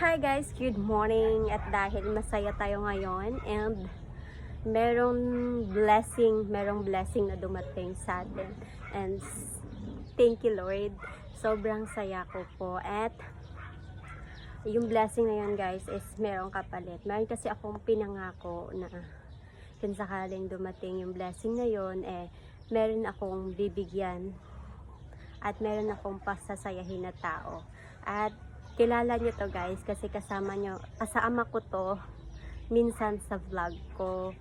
Hi guys, good morning at dahil masaya tayo ngayon and merong blessing, merong blessing na dumating sa atin and thank you Lord. Sobrang saya ko po at yung blessing na yun guys is merong kapalit. Meron kasi akong pinangako na kung sakaling dumating yung blessing na yun eh meron akong bibigyan at meron akong pasasayahin na tao. At kilala nyo to guys kasi kasama nyo, kasama ko to minsan sa vlog ko,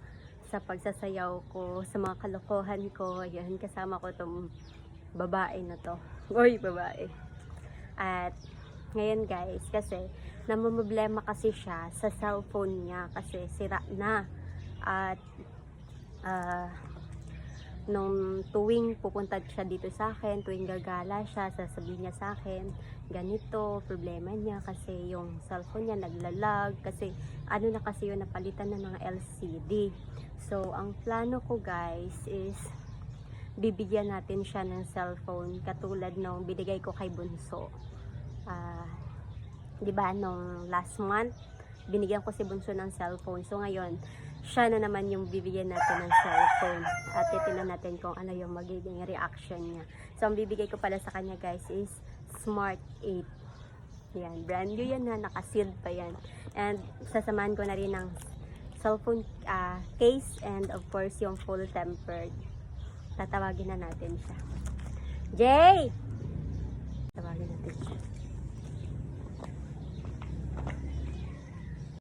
sa pagsasayaw ko, sa mga kalokohan ko, yun, kasama ko tong babae na to. Uy, babae. At ngayon guys, kasi namumblema kasi siya sa cellphone niya kasi sira na. At ah nung tuwing pupunta siya dito sa akin, tuwing gagala siya, sasabihin niya sa akin, ganito, problema niya kasi yung cellphone niya naglalag, kasi ano na kasi yun, napalitan ng mga LCD. So, ang plano ko guys is, bibigyan natin siya ng cellphone katulad nung binigay ko kay Bunso. Ah, 'di ba nung last month binigyan ko si Bunso ng cellphone. So ngayon, siya na naman yung bibigyan natin ng cellphone. At titignan natin kung ano yung magiging reaction niya. So ang bibigay ko pala sa kanya guys is Smart 8. Yan, brand new yan na, naka-sealed pa yan. And sasamahan ko na rin ng cellphone ah, case and of course yung full tempered. Tatawagin na natin siya. Jay! Tawagin natin siya.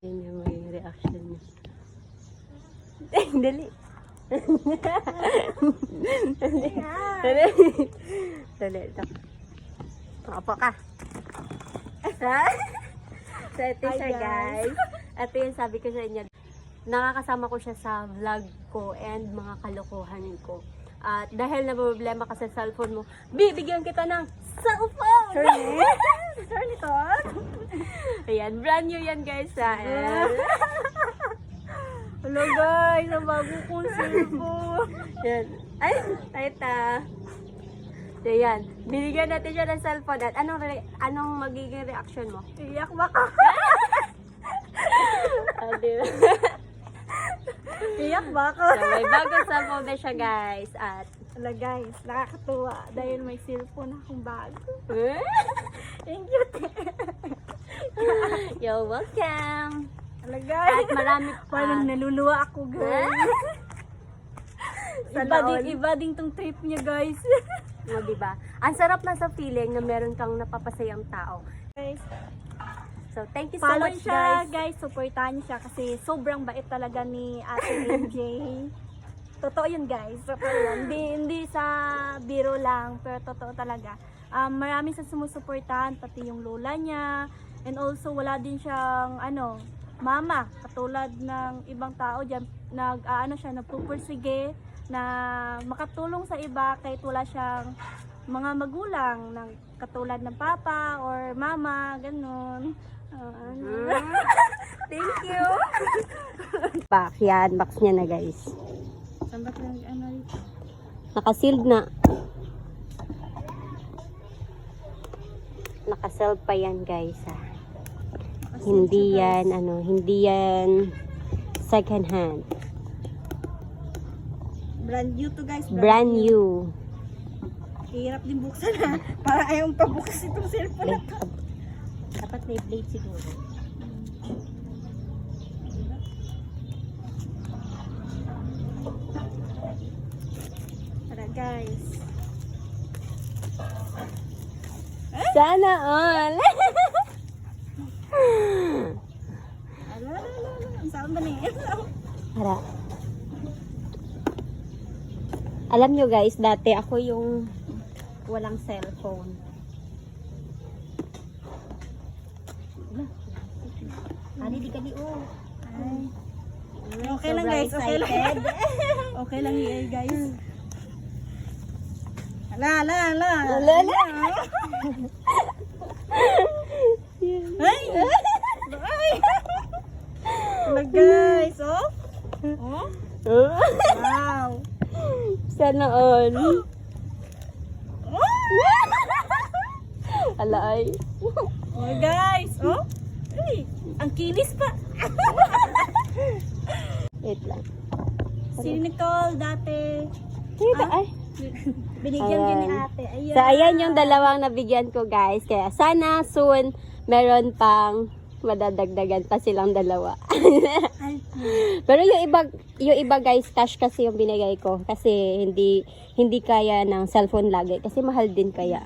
Yan yung reaction niya. Dali. Dali. Dali. Dali. Dali. Opo ka. So, ito siya, guys. Ito yung sabi ko sa inyo. Nakakasama ko siya sa vlog ko and mga kalokohan ko. At dahil na problema ka sa cellphone mo, bibigyan kita ng cellphone! Sure nito? Ayan, brand new yan guys ha. Hello guys, ang bago kong cellphone. yan. Ay, ay ta. So yan, binigyan natin siya ng cellphone at anong, re- anong magiging reaction mo? Iyak ba ka? Ah, di ba? Iyak ba ka? so, may bagong cellphone na siya guys at Hello guys, nakakatuwa dahil may cellphone akong bago. Eh? Thank you. You're welcome. Guys. At marami Parang pa. naluluwa ako guys. Iba din, iba din tong trip niya guys. O, diba? Ang sarap na sa feeling na meron kang napapasayang tao. guys, So, thank you so follow much siya guys. guys. Supportahan niyo siya kasi sobrang bait talaga ni Ate MJ. totoo yun guys. Totoo yun. Hindi, hindi sa biro lang, pero totoo talaga. Um, marami sa sumusuportahan, pati yung lola niya. And also, wala din siyang, ano, mama. Katulad ng ibang tao dyan, nag, ah, ano siya, nagpupursige na makatulong sa iba kahit wala siyang mga magulang ng katulad ng papa or mama, ganun. Ah, ano. Thank you. Back yan, box niya na guys. Ano dito? Naka-sealed na. Naka-sealed pa yan guys ha. Hindi yan, ano, hindi yan second hand. Brand new to guys. Brand new. Hirap din buksan ha. Para ayaw pabukas itong cellphone na to. Dapat may blade siguro. Tara guys. Sana all! Ala, ala, ala, ala. Ang saan ba niya? Para. Alam nyo guys, dati ako yung walang cellphone. Ani di ka di oh. Ay. Ay, Okay lang, guys, okay lang. Okay lang yan guys. Ala, ala, ala. Ala, ala. Ay! Ay! Oh. Oh. Wow. Sana all. Oh. Ala ay. Oh guys, oh. Ay. Ang kinis pa. Wait lang. Si Nicole dati, Wait, Ah? ay. binigyan din ni ate. Ayan. So, ayan yung dalawang nabigyan ko, guys. Kaya sana soon, meron pang madadagdagan pa silang dalawa. Pero yung iba, yung iba guys, cash kasi yung binigay ko. Kasi hindi, hindi kaya ng cellphone lagi. Kasi mahal din kaya.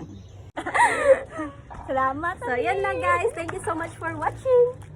Salamat. So, yan lang guys. Thank you so much for watching.